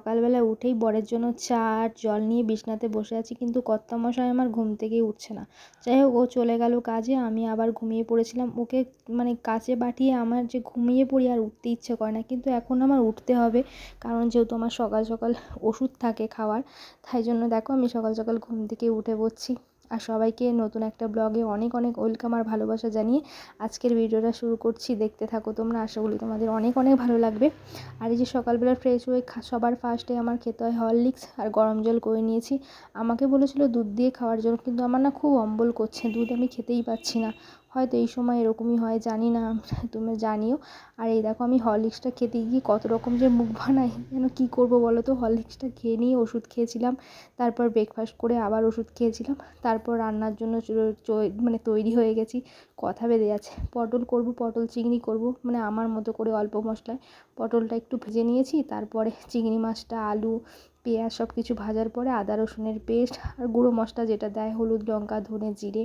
সকালবেলা উঠেই বরের জন্য চা আর জল নিয়ে বিছনাতে বসে আছি, কিন্তু কর্তামশাই আমার ঘুম থেকেই উঠছে না। যাই হোক, ও চলে গেল কাজে, আমি আবার ঘুমিয়ে পড়েছিলাম। ওকে মানে কাছে পাঠিয়ে আমার যে ঘুমিয়ে পড়ি আর উঠতে ইচ্ছে করে না, কিন্তু এখন আমার উঠতে হবে, কারণ যেহেতু আমার সকাল সকাল ওষুধ থাকে খাওয়ার, তাই জন্য দেখো আমি সকাল সকাল ঘুম থেকে উঠে পড়ছি। আর সবাইকে নতুন একটা ব্লগে অনেক অনেক ওয়েলকাম আর ভালোবাসা জানিয়ে আজকের ভিডিওটা শুরু করছি। দেখতে থাকো তোমরা, আশা করি তোমাদের অনেক অনেক ভালো লাগবে। আর এই যে সকালবেলা ফ্রেশ হয়ে সবার ফার্স্টে আমার খেতে হয় হরলিক্স আর গরম জল করে নিয়েছি। আমাকে বলেছিল দুধ দিয়ে খাওয়ার জন্য, কিন্তু আমার না খুব অম্বল করছে, দুধ আমি খেতেই পাচ্ছি না। হয়তো এই সময় এরকমই হয়, জানি না তুমি জানিও। আর এই দেখো, আমি হরলিক্সটা খেতে গিয়ে কত রকম যে মুখ বানাই যেন কী করব বলো তো? হরলিক্সটা খেয়ে নিয়ে ওষুধ খেয়েছিলাম, তারপর ব্রেকফাস্ট করে আবার ওষুধ খেয়েছিলাম, তারপর রান্নার জন্য মানে তৈরি হয়ে গেছি, কথা বেঁধে যাচ্ছে। পটল করব, পটল চিংড়ি করব মানে আমার মতো করে অল্প মশলায়। পটলটা একটু ভেজে নিয়েছি, তারপরে চিংড়ি মাছটা, আলু পেঁয়াজ সব কিছু ভাজার পরে আদা, রসুনের পেস্ট আর গুঁড়ো মশলা যেটা দেয়, হলুদ লঙ্কা, ধনে জিরে,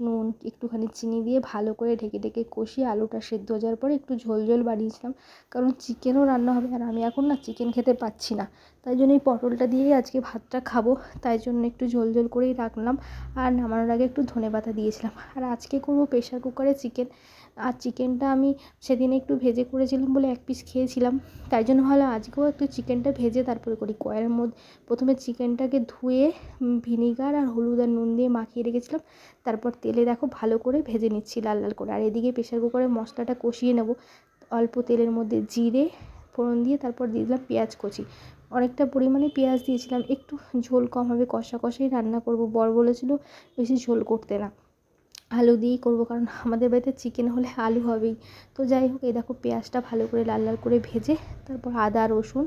নুন, একটুখানি চিনি দিয়ে ভালো করে ঢেকে ঢেকে কষিয়ে আলুটা সেদ্ধ হয়ে যাওয়ার পরে একটু ঝোল ঝোল বানিয়েছিলাম। কারণ চিকেনও রান্না হবে আর আমি এখন না চিকেন খেতে পাচ্ছি না। তাই জন্য এই পটলটা দিয়েই আজকে ভাতটা খাব। তাই জন্য একটু ঝোল ঝোল করেই রাখলাম। আর নামানোর আগে একটু ধনে পাতা দিয়েছিলাম। আর আজকে করব প্রেশার কুকারে চিকেন আর চিকেনটা আমি সেদিন একটু ভেজে করেছিলাম বলে এক পিস খেয়েছিলাম। তাই জন্য ভালো আজকেও একটু চিকেনটা ভেজে তারপরে করি। কয়ের মধ্যে প্রথমে চিকেনটাকে ধুয়ে ভিনিগার আর হলুদ আর নুন দিয়ে মাখিয়ে রেখেছিলাম। তারপর তেলে দেখো ভালো করে ভেজে নিচ্ছি লাল লাল করে। আর এদিকে প্রেশার কুকারে মশলাটা কষিয়ে নেব। অল্প তেলের মধ্যে জিরে, ফোড়ন দিয়ে তারপর দিয়ে দিলাম পেঁয়াজ কচি। অনেকটা পরিমাণে পেঁয়াজ দিয়েছিলাম। একটু ঝোল কম হবে কষা কষাই রান্না করব। বর বলেছিল বেশি ঝোল করতে না। আলু দিয়েই করব, কারণ আমাদের বাড়িতে চিকেন হলে আলু হবেই। তো যাই হোক, এই দেখো পেঁয়াজটা ভালো করে লাল লাল করে ভেজে, তারপর আদা, রসুন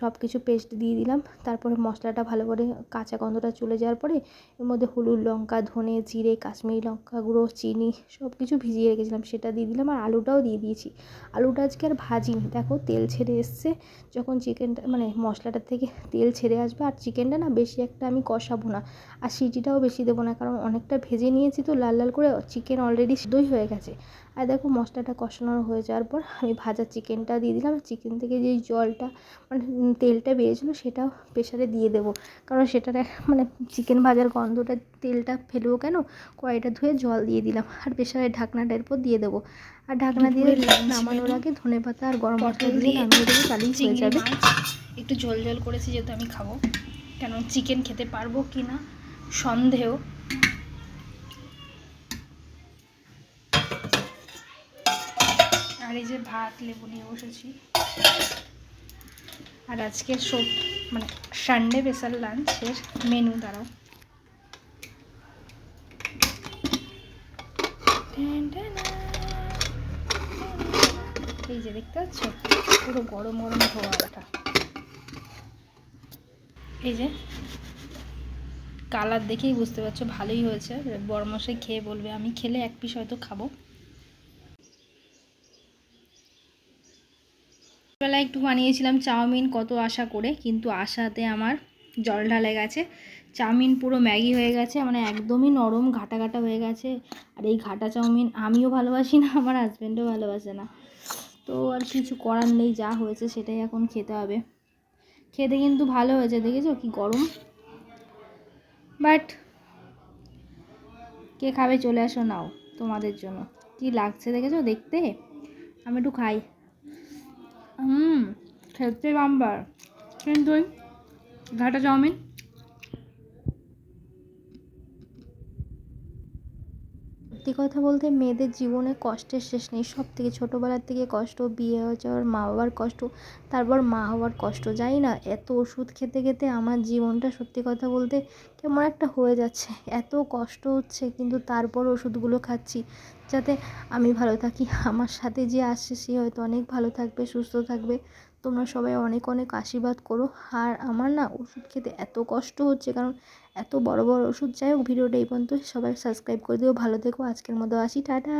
সব কিছু পেস্ট দিয়ে দিলাম। তারপরে মশলাটা ভালো করে কাঁচা গন্ধটা চলে যাওয়ার পরে এর মধ্যে হলুদ লঙ্কা, ধনে জিরে, কাশ্মীরি লঙ্কা গুঁড়ো, চিনি সব কিছু ভিজিয়ে রেখেছিলাম। সেটা দিয়ে দিলাম আর আলুটাও দিয়ে দিয়েছি। আলুটা আজকে আর ভাজিনি। দেখো তেল ছেড়ে এসছে। যখন চিকেনটা মানে মশলাটার থেকে তেল ছেড়ে আসবে আর চিকেনটা না বেশি একটা আমি কষাবো না। আর সিটিটাও বেশি দেবো না। কারণ অনেকটা ভেজে নিয়েছি তো লাল লাল করে চিকেন অলরেডি সিদ্ধই হয়ে গেছে। আর দেখো মশলাটা কষানো হয়ে যাওয়ার পর আমি ভাজা চিকেনটা দিয়ে দিলাম। চিকেন থেকে যেই জলটা মানে তেলটা বেরিয়েছিলো সেটাও প্রেশারে দিয়ে দেবো। কারণ সেটার মানে চিকেন ভাজার গন্ধটা তেলটা ফেলব কেন? কড়াইটা ধুয়ে জল দিয়ে দিলাম। আর প্রেশারের ঢাকনাটা এরপর দিয়ে দেবো। আর ঢাকনা দিয়ে নামানোর আগে ধনে পাতা আর গরম মশলা দিয়ে নামিয়ে দেবো তাহলেই হয়ে যাবে। একটু জল জল করেছি যেহেতু আমি খাব। কেন? চিকেন খেতে পারব কি না? সন্দেহ। এই যে ভাত, লেবু নিয়ে বসেছি। আর আজকে সব মানে সানডে স্পেশাল লাঞ্চের মেনু দাঁড়াও। এই যে দেখতে পাচ্ছ? পুরো গরম গরম ধোয়াটা। এই যে কালার দেখেই বুঝতে পারছ, ভালোই হয়েছে। বড় মশাই খেয়ে বলবে, আমি খেলে এক পিস হয়তো খাব। বেলা একটু বানিয়েছিলাম চাউমিন, কত আশা করে, কিন্তু আশাতে আমার জল ঢালে গেছে। চাউমিন পুরো ম্যাগি হয়ে গেছে মানে একদমই নরম, ঘাটা ঘাটা হয়ে গেছে। আর এই ঘাটা চাউমিন আমিও ভালোবাসি না, আমার হাজব্যান্ডও ভালোবাসে না। তো আর কিছু করার নেই, যা হয়েছে সেটাই এখন খেতে হবে। খেতে কিন্তু ভালো হয়েছে, দেখেছ কি গরম? বাট কে খাবে চলে আসো নাও তোমাদের জন্য। কি লাগছে দেখেছ দেখতে? আমি একটু খাই। হুম খেতে বাম্বার। কিন্তু ঘাটা চাউমিন সত্যি কথা বলতে মেয়েদের জীবনে কষ্টের শেষ নেই। সব থেকে ছোটোবেলার থেকে কষ্ট, বিয়ে হয়ে যাওয়ার মা বাবার কষ্ট, তারপর মা হওয়ার কষ্ট, জানি না, এত ওষুধ খেতে খেতে আমার জীবনটা সত্যি কথা বলতে কেমন একটা হয়ে যাচ্ছে। এত কষ্ট হচ্ছে, কিন্তু তারপর ওষুধগুলো খাচ্ছি যাতে আমি ভালো থাকি। আমার সাথে যে আসছে সে হয়তো অনেক ভালো থাকবে, সুস্থ থাকবে। তোমরা সবাই অনেক অনেক আশীর্বাদ করো। আর আমার না ওষুধ খেতে এত কষ্ট হচ্ছে, কারণ এত বড় বড় ওষুধ। যাই হোক, ভিডিওটা এই পর্যন্ত সবাই সাবস্ক্রাইব করে দিও। ভালো থেকো। আজকের মতো আসি। টাটা!